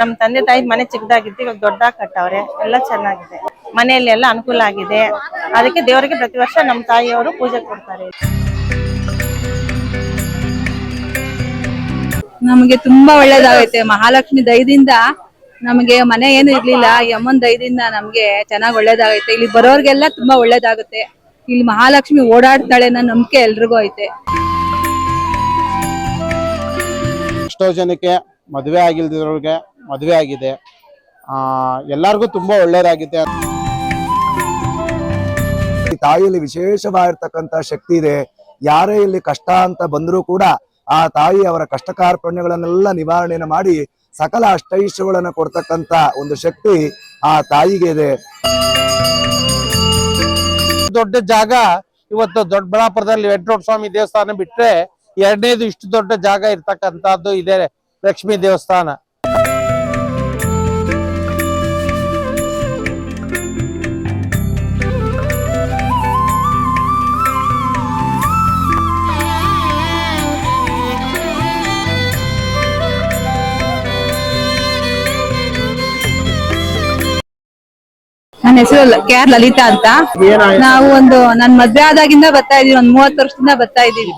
ನಮ್ ತಂದೆ ತಾಯಿ ಮನೆ ಚಿಕ್ಕದಾಗಿತ್ತು ಇವಾಗ ದೊಡ್ಡ ಕಟ್ಟವ್ರೆ. ಎಲ್ಲ ಚೆನ್ನಾಗಿದೆ. ಮನೆಯಲ್ಲಿ ಎಲ್ಲ ಅನುಕೂಲ ಆಗಿದೆ. ಅದಕ್ಕೆ ದೇವರಿಗೆ ಪ್ರತಿ ವರ್ಷ ನಮ್ಮ ತಾಯಿಯವರು ಪೂಜೆ ಕೊಡ್ತಾರೆ. ನಮಗೆ ತುಂಬಾ ಒಳ್ಳೇದಾಗೈತೆ ಮಹಾಲಕ್ಷ್ಮಿ ದಯದಿಂದ ನಮಗೆ ಮನೆ ಏನು ಇರ್ಲಿಲ್ಲ. ಈ ಅಮ್ಮನ್ ದಯದಿಂದ ನಮ್ಗೆ ಚೆನ್ನಾಗ್ ಒಳ್ಳೇದಾಗೈತೆ. ಇಲ್ಲಿ ಬರೋರ್ಗೆಲ್ಲ ತುಂಬಾ ಒಳ್ಳೇದಾಗುತ್ತೆ. ಇಲ್ಲಿ ಮಹಾಲಕ್ಷ್ಮಿ ಓಡಾಡ್ತಾಳೆ ಅನ್ನೋ ನಂಬಿಕೆ ಎಲ್ರಿಗೂ ಐತೆ. ಎಷ್ಟೋ ಜನಕ್ಕೆ ಮದುವೆ ಆಗಿಲ್ದಿರೋರಿಗೆ ಮದುವೆ ಆಗಿದೆ. ಎಲ್ಲರಿಗೂ ತುಂಬಾ ಒಳ್ಳೇದಾಗಿದೆ. ಈ ತಾಯಿಯಲ್ಲಿ ವಿಶೇಷವಾಗಿರ್ತಕ್ಕಂಥ ಶಕ್ತಿ ಇದೆ. ಯಾರೇ ಇಲ್ಲಿ ಕಷ್ಟ ಅಂತ ಬಂದರೂ ಕೂಡ ಆ ತಾಯಿ ಅವರ ಕಷ್ಟ ಕಾರ್ಪಣ್ಯಗಳನ್ನೆಲ್ಲ ನಿವಾರಣೆಯನ್ನು ಮಾಡಿ ಸಕಲ ಅಷ್ಟೈಷ್ಯಗಳನ್ನು ಕೊಡ್ತಕ್ಕಂಥ ಒಂದು ಶಕ್ತಿ ಆ ತಾಯಿಗೆ ಇದೆ. ದೊಡ್ಡ ಜಾಗ ಇವತ್ತು ದೊಡ್ಡಬಳ್ಳಾಪುರದಲ್ಲಿ ವೆಂಕಟೋಟ ಸ್ವಾಮಿ ದೇವಸ್ಥಾನ ಬಿಟ್ರೆ ಎರಡನೇದು ಇಷ್ಟು ದೊಡ್ಡ ಜಾಗ ಇರ್ತಕ್ಕಂಥದ್ದು ಇದೆ ಲಕ್ಷ್ಮೀ ದೇವಸ್ಥಾನ. ನನ್ನ ಹೆಸರು ಕೆ ಆರ್ ಲಲಿತಾ ಅಂತ. ನಾವು ಒಂದು ನನ್ ಮದ್ವೆ ಆದಾಗಿಂದ ಬರ್ತಾ ಇದೀವಿ ಒಂದ್ ಮೂವತ್ತು ವರ್ಷದಿಂದ ಬರ್ತಾ ಇದೀವಿ.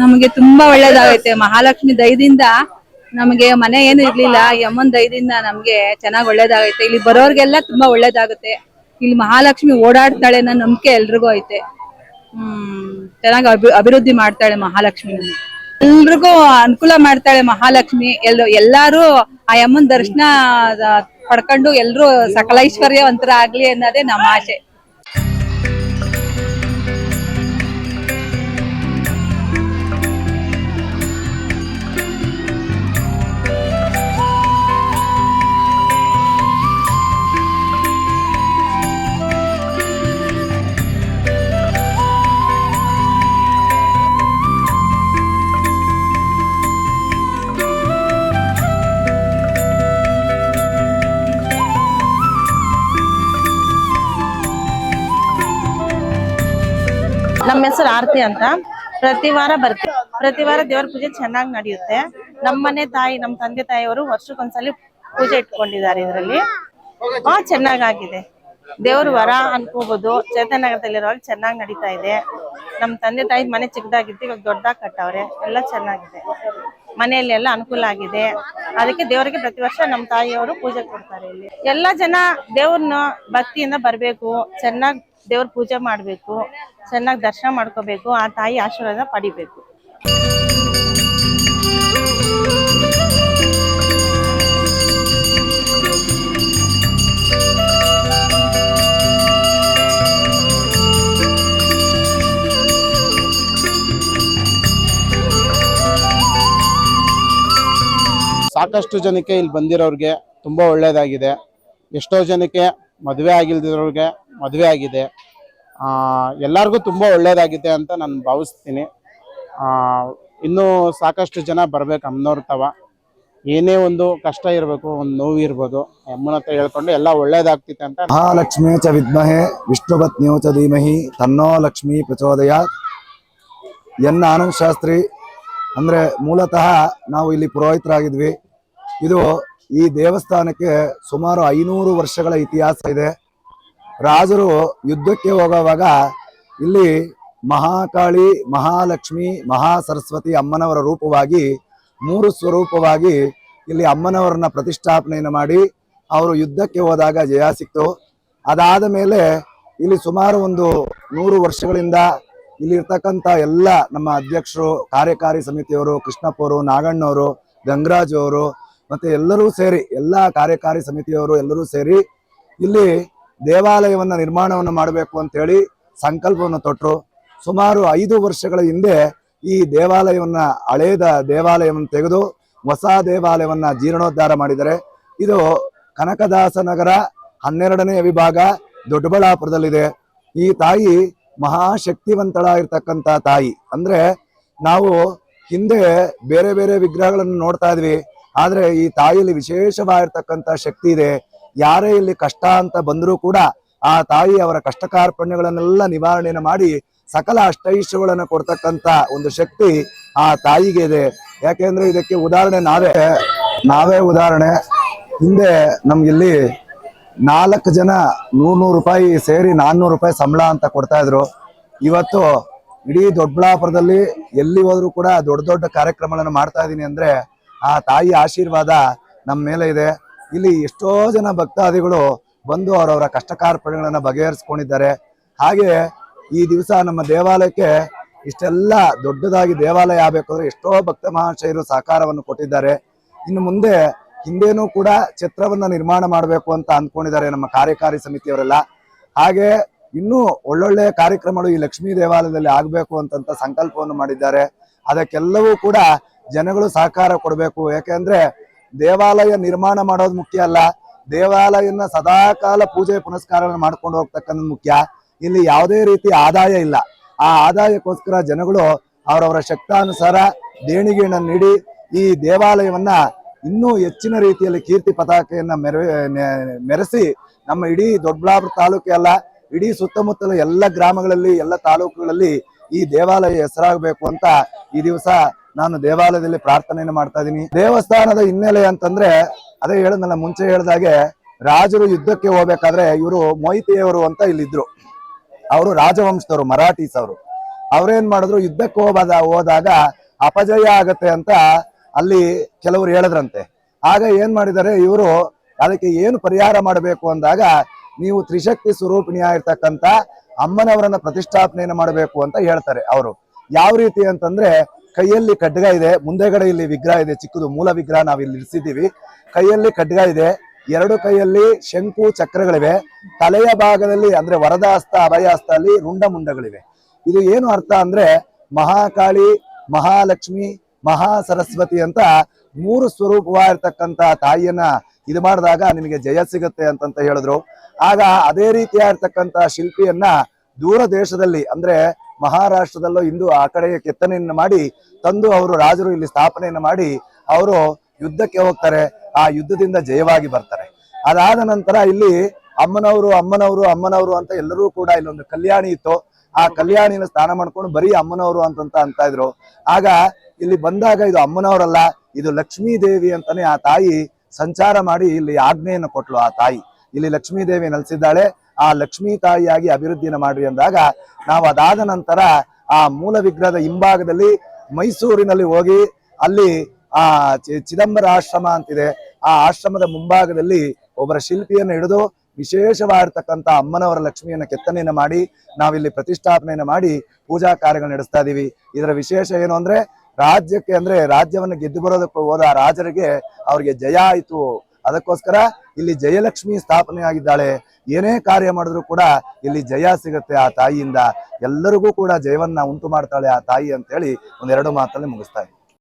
ನಮ್ಗೆ ತುಂಬಾ ಒಳ್ಳೇದಾಗೈತೆ. ಮಹಾಲಕ್ಷ್ಮಿ ದಯದಿಂದ ನಮಗೆ ಮನೆ ಏನು ಇರ್ಲಿಲ್ಲ. ಈ ಅಮ್ಮನ್ ದಯದಿಂದ ನಮ್ಗೆ ಚೆನ್ನಾಗ್ ಒಳ್ಳೇದಾಗೈತೆ. ಇಲ್ಲಿ ಬರೋರ್ಗೆಲ್ಲ ತುಂಬಾ ಒಳ್ಳೇದಾಗುತ್ತೆ. ಇಲ್ಲಿ ಮಹಾಲಕ್ಷ್ಮಿ ಓಡಾಡ್ತಾಳೆ ಅನ್ನೋ ನಂಬಿಕೆ ಎಲ್ರಿಗೂ ಐತೆ. ಹ್ಮ್ ಚೆನ್ನಾಗಿ ಅಭಿ ಅಭಿವೃದ್ಧಿ ಮಾಡ್ತಾಳೆ ಮಹಾಲಕ್ಷ್ಮಿ ಎಲ್ರಿಗೂ ಅನುಕೂಲ ಮಾಡ್ತಾಳೆ ಮಹಾಲಕ್ಷ್ಮಿ. ಎಲ್ಲ ಎಲ್ಲಾರು ಆ ಅಮ್ಮನ್ ದರ್ಶನ ಪಡ್ಕೊಂಡು ಎಲ್ರು ಸಕಲ ಐಶ್ವರ್ಯವಂತರ ಆಗ್ಲಿ ಅನ್ನೋದೇ ನಮ್ಮ ಆಸೆ. ನಮ್ಮ ಹೆಸರು ಆರತಿ ಅಂತ. ಪ್ರತಿ ವಾರ ಬರ್ತೀವಿ. ಪ್ರತಿ ವಾರ ದೇವರ ಪೂಜೆ ಚೆನ್ನಾಗಿ ನಡೆಯುತ್ತೆ. ನಮ್ಮ ಮನೆ ತಾಯಿ, ನಮ್ಮ ತಂದೆ ತಾಯಿಯವರು ವರ್ಷಕ್ಕೊಂದ್ಸಲಿ ಪೂಜೆ ಇಟ್ಕೊಂಡಿದ್ದಾರೆ ಇದರಲ್ಲಿ. ಹಾ, ಚೆನ್ನಾಗಾಗಿದೆ. ದೇವ್ರ ವರ ಅನ್ಕೋಬಹುದು ಚೇತನಗರದಲ್ಲಿರುವಾಗ ಚೆನ್ನಾಗಿ ನಡೀತಾ ಇದೆ. ನಮ್ಮ ತಂದೆ ತಾಯಿ ಮನೆ ಚಿಕ್ಕದಾಗಿತ್ತು, ಇವಾಗ ದೊಡ್ಡ ಕಟ್ಟವ್ರೆ. ಎಲ್ಲ ಚೆನ್ನಾಗಿದೆ. ಮನೆಯಲ್ಲಿ ಎಲ್ಲ ಅನುಕೂಲ ಆಗಿದೆ. ಅದಕ್ಕೆ ದೇವರಿಗೆ ಪ್ರತಿ ವರ್ಷ ನಮ್ಮ ತಾಯಿಯವರು ಪೂಜೆ ಕೊಡ್ತಾರೆ ಇಲ್ಲಿ. ಎಲ್ಲ ಜನ ದೇವ್ರನ್ನ ಭಕ್ತಿಯಿಂದ ಬರಬೇಕು. ಚೆನ್ನಾಗಿ ದೇವ್ರ ಪೂಜೆ ಮಾಡ್ಬೇಕು, ಚೆನ್ನಾಗಿ ದರ್ಶನ ಮಾಡ್ಕೋಬೇಕು, ಆ ತಾಯಿ ಆಶೀರ್ವಾದ ಪಡಿಬೇಕು. ಸಾಕಷ್ಟು ಜನಕ್ಕೆ ಇಲ್ಲಿ ಬಂದಿರೋರಿಗೆ ತುಂಬಾ ಒಳ್ಳೇದಾಗಿದೆ. ಎಷ್ಟೋ ಜನಕ್ಕೆ ಮದುವೆ ಆಗಿಲ್ದಿರೋರಿಗೆ ಮದುವೆ ಆಗಿದೆ. ಎಲ್ಲರಿಗೂ ತುಂಬಾ ಒಳ್ಳೇದಾಗಿದೆ ಅಂತ ನಾನು ಭಾವಿಸ್ತೀನಿ. ಇನ್ನೂ ಸಾಕಷ್ಟು ಜನ ಬರ್ಬೇಕು ಅಮ್ಮನವ್ರ ತವ ಏನೇ ಒಂದು ಕಷ್ಟ ಇರಬೇಕು, ಒಂದು ನೋವು ಇರ್ಬೋದು, ಅಮ್ಮನ ಹತ್ರ ಹೇಳ್ಕೊಂಡು ಎಲ್ಲ ಒಳ್ಳೇದಾಗ್ತಿತ್ತು ಅಂತ ಮಹಾಲಕ್ಷ್ಮೀ ಚ ವಿದ್ಮಹೆ, ವಿಷ್ಣುಪತ್ನಿಯೋ ಚ ಧೀಮಹಿ, ತನ್ನೋ ಲಕ್ಷ್ಮೀ ಪ್ರಚೋದಯ. ಎನ್ ಆನಂದ್ ಶಾಸ್ತ್ರಿ ಅಂದ್ರೆ ಮೂಲತಃ ನಾವು ಇಲ್ಲಿ ಪುರೋಹಿತರಾಗಿದ್ವಿ. ಇದು ಈ ದೇವಸ್ಥಾನಕ್ಕೆ ಸುಮಾರು ಐನೂರು ವರ್ಷಗಳ ಇತಿಹಾಸ ಇದೆ. ರಾಜರು ಯುದ್ಧಕ್ಕೆ ಹೋಗುವಾಗ ಇಲ್ಲಿ ಮಹಾಕಾಳಿ, ಮಹಾಲಕ್ಷ್ಮಿ ಮಹಾ ಸರಸ್ವತಿ ಅಮ್ಮನವರ ರೂಪವಾಗಿ, ಮೂರು ಸ್ವರೂಪವಾಗಿ ಇಲ್ಲಿ ಅಮ್ಮನವರನ್ನ ಪ್ರತಿಷ್ಠಾಪನೆಯನ್ನು ಮಾಡಿ ಅವರು ಯುದ್ಧಕ್ಕೆ ಹೋದಾಗ ಜಯ ಸಿಕ್ತು. ಅದಾದ ಮೇಲೆ ಇಲ್ಲಿ ಸುಮಾರು ಒಂದು ನೂರು ವರ್ಷಗಳಿಂದ ಇಲ್ಲಿ ಇರ್ತಕ್ಕಂಥ ಎಲ್ಲ ನಮ್ಮ ಅಧ್ಯಕ್ಷರು, ಕಾರ್ಯಕಾರಿ ಸಮಿತಿಯವರು ಕೃಷ್ಣಪ್ಪವರು ನಾಗಣ್ಣವರು ಗಂಗರಾಜ್ ಅವರು ಮತ್ತೆ ಎಲ್ಲರೂ ಸೇರಿ, ಎಲ್ಲ ಕಾರ್ಯಕಾರಿ ಸಮಿತಿಯವರು ಎಲ್ಲರೂ ಸೇರಿ ಇಲ್ಲಿ ದೇವಾಲಯವನ್ನ ನಿರ್ಮಾಣವನ್ನು ಮಾಡಬೇಕು ಅಂತೇಳಿ ಸಂಕಲ್ಪವನ್ನು ತೊಟ್ಟರು ಸುಮಾರು ಐದು ವರ್ಷಗಳ ಹಿಂದೆ ಈ ದೇವಾಲಯವನ್ನ ಹಳೆಯದ ದೇವಾಲಯವನ್ನು ತೆಗೆದು ಹೊಸ ದೇವಾಲಯವನ್ನ ಜೀರ್ಣೋದ್ಧಾರ ಮಾಡಿದರೆ ಇದು ಕನಕದಾಸ ನಗರ ಹನ್ನೆರಡನೇ ವಿಭಾಗ ದೊಡ್ಡಬಳ್ಳಾಪುರದಲ್ಲಿದೆ. ಈ ತಾಯಿ ಮಹಾಶಕ್ತಿವಂತಳಾಗಿರ್ತಕ್ಕಂಥ ತಾಯಿ. ಅಂದ್ರೆ ನಾವು ಹಿಂದೆ ಬೇರೆ ಬೇರೆ ವಿಗ್ರಹಗಳನ್ನು ನೋಡ್ತಾ ಇದ್ವಿ. ಆದರೆ ಈ ತಾಯಿಯಲ್ಲಿ ವಿಶೇಷವಾಗಿರ್ತಕ್ಕಂಥ ಶಕ್ತಿ ಇದೆ. ಯಾರೇ ಇಲ್ಲಿ ಕಷ್ಟ ಅಂತ ಬಂದರೂ ಕೂಡ ಆ ತಾಯಿ ಅವರ ಕಷ್ಟ ಕಾರ್ಪಣ್ಯಗಳನ್ನೆಲ್ಲ ನಿವಾರಣೆಯನ್ನು ಮಾಡಿ ಸಕಲ ಅಷ್ಟೈಶ್ಯಗಳನ್ನು ಕೊಡ್ತಕ್ಕಂತ ಒಂದು ಶಕ್ತಿ ಆ ತಾಯಿಗೆ ಇದೆ. ಯಾಕೆಂದ್ರೆ ಇದಕ್ಕೆ ಉದಾಹರಣೆ ನಾವೇ. ನಾವೇ ಉದಾಹರಣೆ. ಹಿಂದೆ ನಮ್ಗಿಲ್ಲಿ ನಾಲ್ಕು ಜನ ನೂರ್ ನೂರು ರೂಪಾಯಿ ಸೇರಿ ನಾನ್ನೂರು ರೂಪಾಯಿ ಸಂಬಳ ಅಂತ ಕೊಡ್ತಾ ಇದ್ರು. ಇವತ್ತು ಇಡೀ ದೊಡ್ಡಬಳ್ಳಾಪುರದಲ್ಲಿ ಎಲ್ಲಿ ಹೋದ್ರೂ ಕೂಡ ದೊಡ್ಡ ದೊಡ್ಡ ಕಾರ್ಯಕ್ರಮಗಳನ್ನು ಮಾಡ್ತಾ ಇದೀನಿ ಅಂದ್ರೆ ಆ ತಾಯಿ ಆಶೀರ್ವಾದ ನಮ್ಮ ಮೇಲೆ ಇದೆ. ಇಲ್ಲಿ ಎಷ್ಟೋ ಜನ ಭಕ್ತಾದಿಗಳು ಬಂದು ಅವರವರ ಕಷ್ಟ ಕಾರ್ಪಣ್ಯಗಳನ್ನ ಬಗೆಹರಿಸ್ಕೊಂಡಿದ್ದಾರೆ. ಹಾಗೆ ಈ ದಿವಸ ನಮ್ಮ ದೇವಾಲಯಕ್ಕೆ ಇಷ್ಟೆಲ್ಲ ದೊಡ್ಡದಾಗಿ ದೇವಾಲಯ ಆಗಬೇಕು ಅಂದ್ರೆ ಎಷ್ಟೋ ಭಕ್ತ ಮಹಾಶಯರು ಸಹಕಾರವನ್ನು ಕೊಟ್ಟಿದ್ದಾರೆ. ಇನ್ನು ಮುಂದೆ ಹಿಂದೇನೂ ಕೂಡ ಛತ್ರವನ್ನ ನಿರ್ಮಾಣ ಮಾಡಬೇಕು ಅಂತ ಅಂದ್ಕೊಂಡಿದ್ದಾರೆ ನಮ್ಮ ಕಾರ್ಯಕಾರಿ ಸಮಿತಿಯವರೆಲ್ಲ. ಹಾಗೆ ಇನ್ನೂ ಒಳ್ಳೊಳ್ಳೆ ಕಾರ್ಯಕ್ರಮಗಳು ಈ ಲಕ್ಷ್ಮೀ ದೇವಾಲಯದಲ್ಲಿ ಆಗಬೇಕು ಅಂತಂತ ಸಂಕಲ್ಪವನ್ನು ಮಾಡಿದ್ದಾರೆ. ಅದಕ್ಕೆಲ್ಲವೂ ಕೂಡ ಜನಗಳು ಸಹಕಾರ ಕೊಡಬೇಕು. ಯಾಕೆಂದ್ರೆ ದೇವಾಲಯ ನಿರ್ಮಾಣ ಮಾಡೋದು ಮುಖ್ಯ ಅಲ್ಲ. ದೇವಾಲಯನ ಸದಾಕಾಲ ಪೂಜೆ ಪುನಸ್ಕಾರ ಮಾಡ್ಕೊಂಡು ಹೋಗ್ತಕ್ಕಂಥ ಮುಖ್ಯ. ಇಲ್ಲಿ ಯಾವುದೇ ರೀತಿ ಆದಾಯ ಇಲ್ಲ. ಆ ಆದಾಯಕ್ಕೋಸ್ಕರ ಜನಗಳು ಅವರವರ ಶಕ್ತಾನುಸಾರ ದೇಣಿಗೆಯನ್ನ ನೀಡಿ ಈ ದೇವಾಲಯವನ್ನ ಇನ್ನೂ ಹೆಚ್ಚಿನ ರೀತಿಯಲ್ಲಿ ಕೀರ್ತಿ ಪತಾಕೆಯನ್ನ ಮೆರೆ ನೆ- ಮೆರೆಸಿ ನಮ್ಮ ಇಡೀ ದೊಡ್ಡಬಳ್ಳಾಪುರ ತಾಲೂಕೆ ಅಲ್ಲ, ಇಡೀ ಸುತ್ತಮುತ್ತಲ ಎಲ್ಲ ಗ್ರಾಮಗಳಲ್ಲಿ, ಎಲ್ಲ ತಾಲೂಕುಗಳಲ್ಲಿ ಈ ದೇವಾಲಯ ಹೆಸರಾಗಬೇಕು ಅಂತ ಈ ದಿವಸ ನಾನು ದೇವಾಲಯದಲ್ಲಿ ಪ್ರಾರ್ಥನೆಯನ್ನು ಮಾಡ್ತಾ ಇದ್ದೀನಿ. ದೇವಸ್ಥಾನದ ಹಿನ್ನೆಲೆ ಅಂತಂದ್ರೆ, ಅದೇ ಹೇಳದ್ನಲ್ಲ ಮುಂಚೆ ಹೇಳ್ದಾಗೆ, ರಾಜರು ಯುದ್ಧಕ್ಕೆ ಹೋಗ್ಬೇಕಾದ್ರೆ ಇವರು ಮೊಯ್ತಿಯವರು ಅಂತ ಇಲ್ಲಿದ್ರು. ಅವರು ರಾಜವಂಶದವರು, ಮರಾಠೀಸ್ ಅವರು. ಅವ್ರೇನ್ ಮಾಡಿದ್ರು, ಯುದ್ಧಕ್ಕೆ ಹೋಗದ, ಹೋದಾಗ ಅಪಜಯ ಆಗತ್ತೆ ಅಂತ ಅಲ್ಲಿ ಕೆಲವರು ಹೇಳಿದ್ರಂತೆ. ಆಗ ಏನ್ ಮಾಡಿದ್ದಾರೆ, ಇವರು ಅದಕ್ಕೆ ಏನು ಪರಿಹಾರ ಮಾಡಬೇಕು ಅಂದಾಗ, ನೀವು ತ್ರಿಶಕ್ತಿ ಸ್ವರೂಪಿಣಿಯಾಗಿರ್ತಕ್ಕಂಥ ಅಮ್ಮನವರನ್ನ ಪ್ರತಿಷ್ಠಾಪನೆಯನ್ನು ಮಾಡಬೇಕು ಅಂತ ಹೇಳ್ತಾರೆ ಅವರು. ಯಾವ ರೀತಿ ಅಂತಂದ್ರೆ ಕೈಯಲ್ಲಿ ಖಡ್ಗ ಇದೆ ಮುಂದೆಗಡೆ ಇಲ್ಲಿ ವಿಗ್ರಹ ಇದೆ, ಚಿಕ್ಕದು ಮೂಲ ವಿಗ್ರಹ ನಾವು ಇಲ್ಲಿ ಇರಿಸಿದ್ದೀವಿ. ಕೈಯಲ್ಲಿ ಖಡ್ಗ ಇದೆ, ಎರಡು ಕೈಯಲ್ಲಿ ಶಂಕು ಚಕ್ರಗಳಿವೆ. ತಲೆಯ ಭಾಗದಲ್ಲಿ ಅಂದ್ರೆ ವರದಾಸ್ತ ಅಭಯಹಸ್ತ ಅಲ್ಲಿ ರುಂಡ ಮುಂಡಗಳಿವೆ. ಇದು ಏನು ಅರ್ಥ ಅಂದ್ರೆ ಮಹಾಕಾಳಿ, ಮಹಾಲಕ್ಷ್ಮಿ ಮಹಾ ಸರಸ್ವತಿ ಅಂತ ಮೂರು ಸ್ವರೂಪವಾಗಿರ್ತಕ್ಕಂಥ ತಾಯಿಯನ್ನ ಇದು ಮಾಡಿದಾಗ ನಿಮಗೆ ಜಯ ಸಿಗುತ್ತೆ ಅಂತಂತ ಹೇಳಿದ್ರು. ಆಗ ಅದೇ ರೀತಿಯಾಗಿರ್ತಕ್ಕಂಥ ಶಿಲ್ಪಿಯನ್ನ ದೂರ ದೇಶದಲ್ಲಿ ಅಂದ್ರೆ ಮಹಾರಾಷ್ಟ್ರದಲ್ಲೂ ಇಂದು ಆ ಕಡೆ ಕೆತ್ತನೆಯನ್ನು ಮಾಡಿ ತಂದು ಅವರು ರಾಜರು ಇಲ್ಲಿ ಸ್ಥಾಪನೆಯನ್ನು ಮಾಡಿ ಅವರು ಯುದ್ಧಕ್ಕೆ ಹೋಗ್ತಾರೆ, ಆ ಯುದ್ಧದಿಂದ ಜಯವಾಗಿ ಬರ್ತಾರೆ. ಅದಾದ ನಂತರ ಇಲ್ಲಿ ಅಮ್ಮನವರು ಅಮ್ಮನವರು ಅಮ್ಮನವರು ಅಂತ ಎಲ್ಲರೂ ಕೂಡ ಇಲ್ಲೊಂದು ಕಲ್ಯಾಣಿ ಇತ್ತು. ಆ ಕಲ್ಯಾಣಿನ ಸ್ನಾನ ಮಾಡ್ಕೊಂಡು ಬರೀ ಅಮ್ಮನವರು ಅಂತಂತ ಅಂತ ಇದ್ರು. ಆಗ ಇಲ್ಲಿ ಬಂದಾಗ ಇದು ಅಮ್ಮನವರಲ್ಲ, ಇದು ಲಕ್ಷ್ಮೀ ದೇವಿ ಅಂತಾನೆ ಆ ತಾಯಿ ಸಂಚಾರ ಮಾಡಿ ಇಲ್ಲಿ ಆಜ್ಞೆಯನ್ನು ಕೊಟ್ಲು ಆ ತಾಯಿ. ಇಲ್ಲಿ ಲಕ್ಷ್ಮೀ ದೇವಿ ನೆಲೆಸಿದ್ದಾಳೆ. ಆ ಲಕ್ಷ್ಮೀ ತಾಯಿಯಾಗಿ ಅಭಿವೃದ್ಧಿಯನ್ನು ಮಾಡ್ರಿ ಅಂದಾಗ ನಾವು ಅದಾದ ನಂತರ ಆ ಮೂಲ ವಿಗ್ರಹದ ಹಿಂಭಾಗದಲ್ಲಿ ಮೈಸೂರಿನಲ್ಲಿ ಹೋಗಿ ಅಲ್ಲಿ ಆ ಚಿದಂಬರ ಆಶ್ರಮ ಅಂತಿದೆ. ಆ ಆಶ್ರಮದ ಮುಂಭಾಗದಲ್ಲಿ ಒಬ್ಬರ ಶಿಲ್ಪಿಯನ್ನು ಹಿಡಿದು ವಿಶೇಷವಾಗಿರ್ತಕ್ಕಂಥ ಅಮ್ಮನವರ ಲಕ್ಷ್ಮಿಯನ್ನು ಕೆತ್ತನೆಯನ್ನು ಮಾಡಿ ನಾವಿಲ್ಲಿ ಪ್ರತಿಷ್ಠಾಪನೆಯನ್ನು ಮಾಡಿ ಪೂಜಾ ಕಾರ್ಯಗಳು ನಡೆಸ್ತಾ ಇದ್ದೀವಿ ಇದರ ವಿಶೇಷ ಏನು ಅಂದ್ರೆ ರಾಜ್ಯಕ್ಕೆ ಅಂದ್ರೆ ರಾಜ್ಯವನ್ನು ಗೆದ್ದು ಬರೋದಕ್ಕೆ ಹೋದ ರಾಜರಿಗೆ ಅವ್ರಿಗೆ ಜಯ ಆಯ್ತು. ಅದಕ್ಕೋಸ್ಕರ ಇಲ್ಲಿ ಜಯಲಕ್ಷ್ಮಿ ಸ್ಥಾಪನೆ ಆಗಿದ್ದಾಳೆ ಏನೇ ಕಾರ್ಯ ಮಾಡಿದ್ರು ಕೂಡ ಇಲ್ಲಿ ಜಯ ಸಿಗುತ್ತೆ ಆ ತಾಯಿಯಿಂದ. ಎಲ್ಲರಿಗೂ ಕೂಡ ಜಯವನ್ನ ಉಂಟು ಮಾಡ್ತಾಳೆ ಆ ತಾಯಿ ಅಂತ ಹೇಳಿ ಒಂದೆರಡು ಮಾತಲ್ಲಿ ಮುಗಿಸ್ತಾ